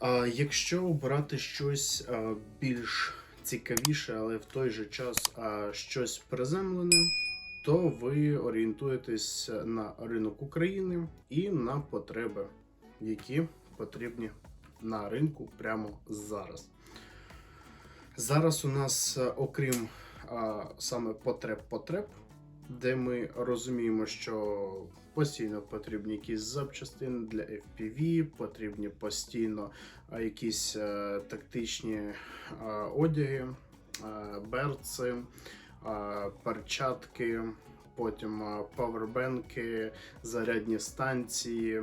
А якщо обрати щось більш цікавіше, але в той же час щось приземлене, то ви орієнтуєтесь на ринок України і на потреби, які потрібні на ринку прямо зараз. Зараз у нас, е, окрім саме потреб-потреб, де ми розуміємо, що постійно потрібні якісь запчастини для FPV, потрібні постійно якісь е, тактичні а, одяги, а, перчатки, потім павербенки, зарядні станції.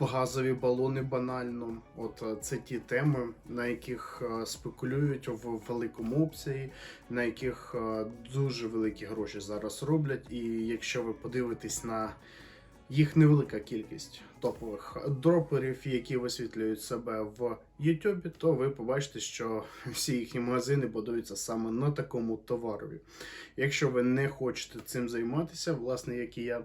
Газові балони банально. От е, це ті теми, на яких е, спекулюють в великому обсязі, на яких е, дуже великі гроші зараз роблять. І якщо ви подивитесь на їх невелика кількість топових дроперів, які висвітлюють себе в YouTube, то ви побачите, що всі їхні магазини будуються саме на такому товарові. Якщо ви не хочете цим займатися, власне, як і я,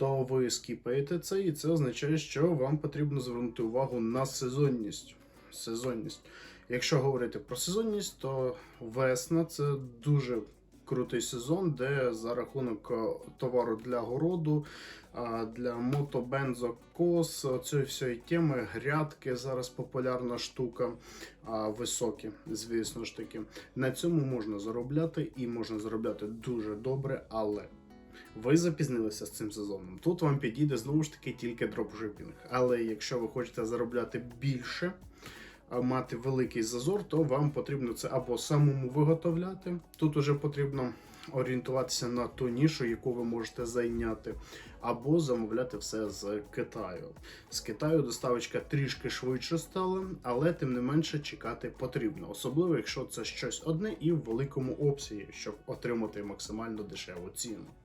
то ви скіпаєте це, і це означає, що вам потрібно звернути увагу на сезонність. Сезонність. Якщо говорити про сезонність, то весна це дуже крутий сезон, де за рахунок е, товару для городу, для мотобензокос, цієї всієї теми, грядки зараз популярна штука, високі, звісно ж таки. На цьому можна заробляти і можна заробляти дуже добре, але. Ви запізнилися з цим сезоном. Тут вам підійде знову ж таки тільки дропшипінг. Але якщо ви хочете заробляти більше, мати великий зазор, то вам потрібно це або самому виготовляти. Тут уже потрібно орієнтуватися на ту нішу, яку ви можете зайняти, або замовляти все з Китаю. З Китаю доставочка трішки швидше стала, але тим не менше чекати потрібно, особливо якщо це щось одне і в великому обсязі, щоб отримати максимально дешеву ціну.